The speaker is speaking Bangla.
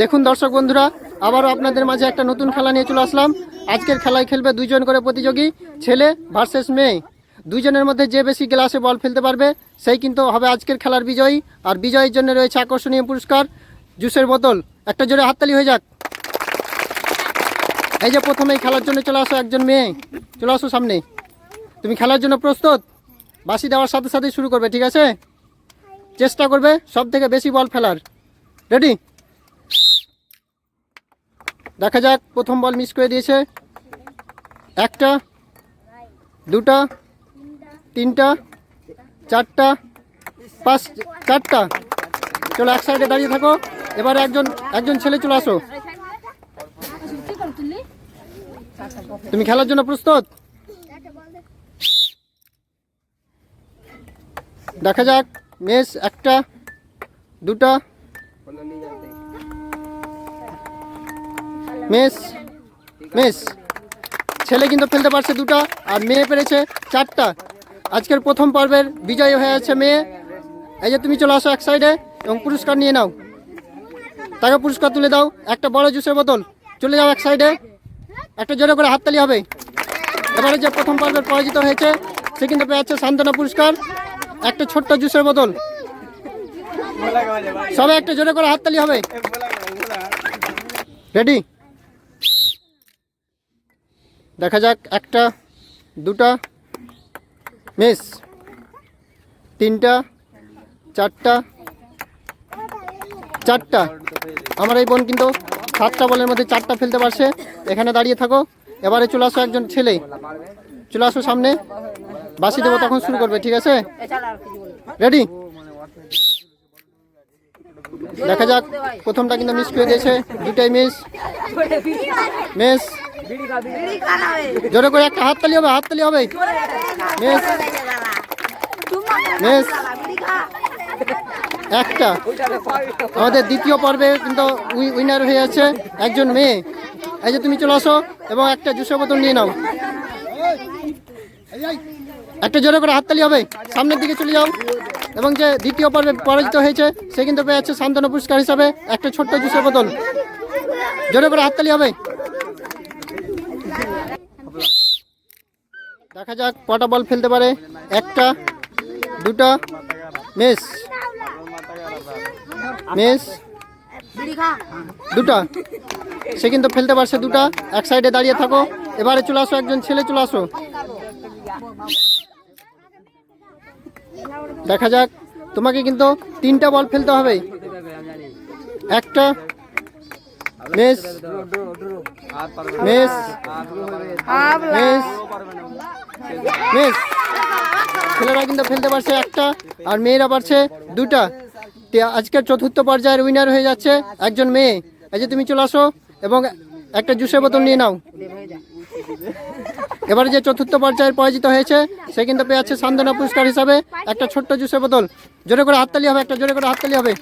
দেখুন দর্শক বন্ধুরা, আবারও আপনাদের মাঝে একটা নতুন খেলা নিয়ে চলে আসলাম। আজকের খেলায় খেলবে দুইজন করে প্রতিযোগী, ছেলে ভার্সেস মেয়ে। দুইজনের মধ্যে যে বেশি গ্লাসে বল ফেলতে পারবে, সেই কিন্তু হবে আজকের খেলার বিজয়ী। আর বিজয়ীর জন্য রয়েছে আকর্ষণীয় পুরস্কার, জুসের বোতল। একটা জোরে হাততালি হয়ে যাক। এই যে প্রথমেই খেলার জন্য চলে আসো একজন মেয়ে। চলে আসো সামনে। তুমি খেলার জন্য প্রস্তুত? বাসি দেওয়ার সাথে সাথেই শুরু করবে, ঠিক আছে? চেষ্টা করবে সব থেকে বেশি বল ফেলার। রেডি দেখা যাক, প্রথম বল মিস করে দিয়েছে। একটা, দুটা, তিনটা, চারটা, পাঁচ, চারটা। চলো এক সাইডে দাঁড়িয়ে থাকো। এবারে একজন একজন ছেলে চলে আসো। তুমি খেলার জন্য প্রস্তুত? দেখা যাক মেস একটা, দুটা মেস মেস, ছেলে কিন্তু ফেলতে পারছে দুটা আর মেয়ে পেরেছে চারটা। আজকের প্রথম পর্বের বিজয়ী হয়ে আছে মেয়ে। এই যে তুমি চলে আসো এক সাইডে এবং পুরস্কার নিয়ে নাও। তাকে পুরস্কার তুলে দাও, একটা বড় জুসের বোতল। চলে যাও এক সাইডে একটা জোরে করে হাততালি হবে। এবারে যে প্রথম পর্বের পরাজিত হয়েছে, সে কিন্তু পেয়ে যাচ্ছে সান্ত্বনা পুরস্কার। একটা ছোট্ট জুসের বোতল। সবাই একটা জোরে করে হাততালি হবে। রেডি দেখা যাক, একটা, দুটা মিস তিনটা, চারটা চারটা। আমার এই বোন কিন্তু সাতটা বলের মধ্যে চারটা ফেলতে পারছে। এখানে দাঁড়িয়ে থাকো। এবারে চলে আসো একজন ছেলে। চলে আসো সামনে। বাসি দেবো তখন শুরু করবে, ঠিক আছে? রেডি দেখা যাক, প্রথমটা কিন্তু মিস করে দিয়েছে। দুটাই মিস মিস জোরে করে একটা হাততালি হবে হাততালি হবে। মিস মিস একটা। আমাদের দ্বিতীয় পর্বে কিন্তু উইনার হয়ে আছে একজন মেয়ে। এই যে তুমি চলে আসো এবং একটা জুসের বোতল নিয়ে নাও। একটা জোরে করে হাততালি হবে। সামনের দিকে চলে যাও। এবং যে দ্বিতীয় পর্বে পরাজিত হয়েছে সে কিন্তু পেয়ে যাচ্ছে সান্ত্বনা পুরস্কার হিসাবে একটা ছোট্ট জুসের বোতল। জোরে করে হাততালি হবে। দেখা যাক, কটা বল ফেলতে পারে। একটা, দুটা, মেস। মেস। দুটা। সে কিন্তু ফেলতে পারছে দুটা। এক সাইডে দাঁড়িয়ে থাকো। এবারে চলে আসো একজন ছেলে, চলে আসো। দেখা যাক, তোমাকে কিন্তু তিনটা বল ফেলতে হবে। একটা মেস মেস মেস মেস। ছেলেরা কিন্তু ফেলতে পারছে একটা, আর মেয়েরা পারছে দুটা। আজকের চতুর্থ পর্যায়ের উইনার হয়ে যাচ্ছে একজন মেয়ে। এই যে তুমি চলে আসো এবং একটা জুসের বোতল নিয়ে নাও। এবারে যে চতুর্থ পর্যায়ের পরাজিত হয়েছে, সে কিন্তু পেয়ে যাচ্ছে সান্ত্বনা পুরস্কার হিসাবে একটা ছোট্ট জুসের বোতল। জোরে করে হাততালি হবে, একটা জোরে করে হাততালি হবে।